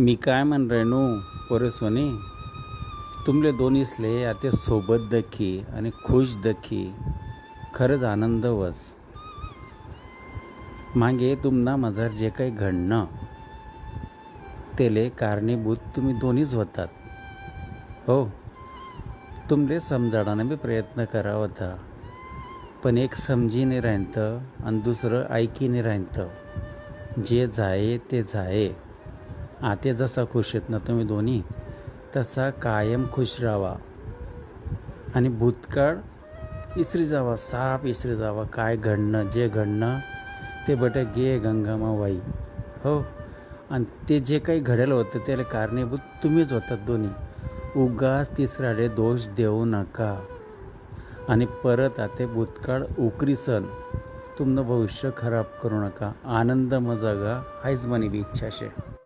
मी काय म्हण रेणू? पोरेसोनी तुमले दोन्हीसले आता सोबत दखी आणि खुश दखी. खरंच आनंद वस. मागे तुमना मजार जे काही घडणं तेले कारणीभूत तुम्ही दोन्हीच होतात. हो तुमले समजाडाना बी प्रयत्न करा होता पण एक समजीने राहतं आणि दुसरं ऐकीने राहतं जे जाये ते जाये. आते जसा खुश आहेत ना तुम्ही दोन्ही तसा कायम खुश राहा. आणि भूतकाळ इसरी जावा साप इसरी जावा काय घडणं जे घडणं ते बट गे गंगामा वाई हो? आणि ते जे काही घडेल होतं त्याला कारणीभूत तुम्हीच होतात दोन्ही. उगाच तिसराडे दोष देऊ नका. आणि परत आता भूतकाळ उकरी सण. तुमनं भविष्य खराब करू नका. आनंद मजागा हायच मनी बी इच्छा शे.